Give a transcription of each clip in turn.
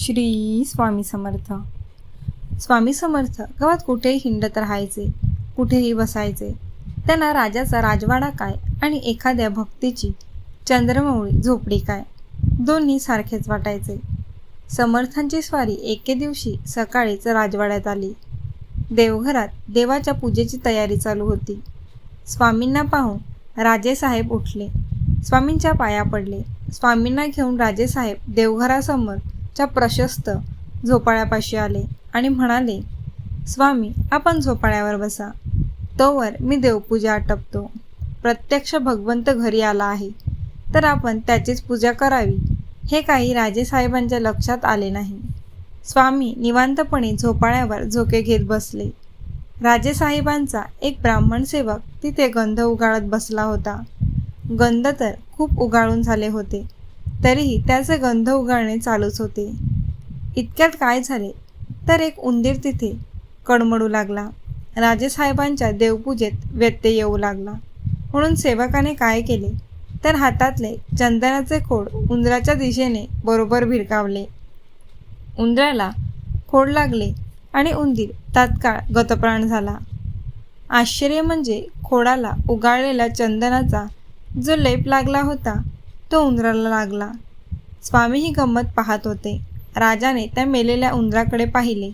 श्री स्वामी समर्थ. स्वामी समर्थ गावात कुठेही हिंडत राहायचे कुठेही बसायचे त्यांना राजाचा राजवाडा काय आणि एखाद्या भक्तीची चंद्रमौळी झोपडी काय दोन्ही सारखेच वाटायचे. समर्थांची स्वारी एके दिवशी सकाळीच राजवाड्यात आली. देवघरात देवाच्या पूजेची तयारी चालू होती. स्वामींना पाहून राजेसाहेब उठले. स्वामींच्या पाया पडले. स्वामींना घेऊन राजेसाहेब देवघरासमोर त्या प्रशस्त झोपाळ्यापाशी आले आणि म्हणाले स्वामी आपण झोपाळ्यावर बसा. तोवर मी देवपूजा आटपतो. प्रत्यक्ष भगवंत घरी आला आहे. तर आपण त्याचीच पूजा करावी. हे काही राजेसाहेबांच्या लक्षात आले नाही. स्वामी निवांतपणे झोपाळ्यावर झोके घेत बसले. राजेसाहेबांचा एक ब्राह्मण सेवक तिथे गंध उगाळत बसला होता. गंध तर खूप उगाळून झाले होते. तरीही त्याचे गंध उगाळणे चालूच होते. इतक्यात काय झाले? तर एक उंदीर तिथे कडमडू लागला. राजेसाहेबांच्या देवपूजेत व्यत्यय येऊ लागला. म्हणून सेवकाने काय केले? तर हातातले चंदनाचे खोड उंदराच्या दिशेने बरोबर भिरकावले उंदराला खोड लागले आणि उंदीर तात्काळ गतप्राण झाला. आश्चर्य म्हणजे खोडाला उगाळलेल्या चंदनाचा जो लेप लागला होता तो उंदराला लागला. स्वामी ही गंमत पाहत होते. राजाने त्या मेलेल्या उंदराकडे पाहिले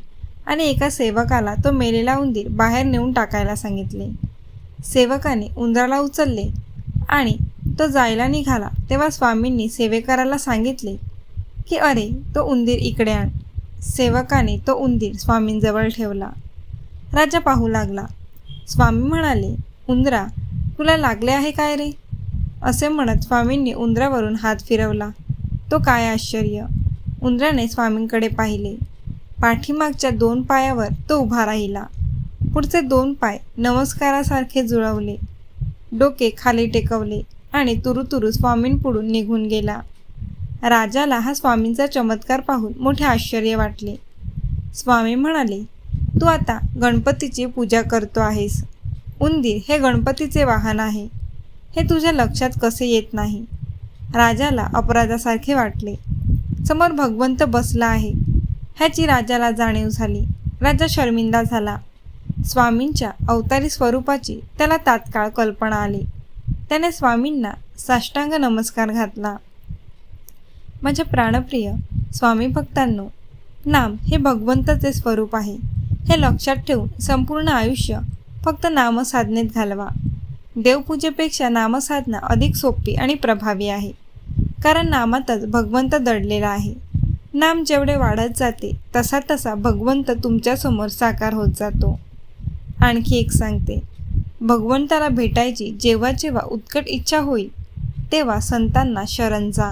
आणि एका सेवकाला तो मेलेला उंदीर बाहेर नेऊन टाकायला सांगितले. सेवकाने उंदराला उचलले आणि तो जायला निघाला तेव्हा स्वामींनी सेवेकराला सांगितले की अरे तो उंदीर इकडे आण. सेवकाने तो उंदीर स्वामींजवळ ठेवला. राजा पाहू लागला. स्वामी म्हणाले उंदरा तुला लागले आहे काय रे? असे म्हणत स्वामींनी उंदरावरून हात फिरवला. तो काय आश्चर्य? उंदराने स्वामींकडे पाहिले. पाठीमागच्या दोन पायावर तो उभा राहिला. पुढचे दोन पाय नमस्कारासारखे जुळवले. डोके खाली टेकवले आणि तुरुतुरु स्वामींपुढून निघून गेला. राजाला हा स्वामींचा चमत्कार पाहून मोठे आश्चर्य वाटले. स्वामी म्हणाले तू आता गणपतीची पूजा करतो आहेस. उंदीर हे गणपतीचे वाहन आहे. हे तुझ्या लक्षात कसे येत नाही? राजाला अपराधासारखे वाटले. समोर भगवंत बसला आहे. ह्याची राजाला जाणीव झाली. राजा शर्मिंदा झाला. स्वामींच्या अवतारी स्वरूपाची त्याला तात्काळ कल्पना आली. त्याने स्वामींना साष्टांग नमस्कार घातला. माझ्या प्राणप्रिय स्वामी भक्तांनो नाम हे भगवंताचे स्वरूप आहे. हे लक्षात ठेवून संपूर्ण आयुष्य फक्त नामसाधनेत घालवा. देवपूजेपेक्षा नामसाधना अधिक सोपी आणि प्रभावी आहे. कारण नामातच भगवंत दडलेला आहे. नाम जेवढे वाढत जाते तसा तसा भगवंत तुमच्यासमोर साकार होत जातो. आणखी एक सांगते. भगवंताला भेटायची जेव्हा जेव्हा उत्कट इच्छा होईल तेव्हा संतांना शरण जा.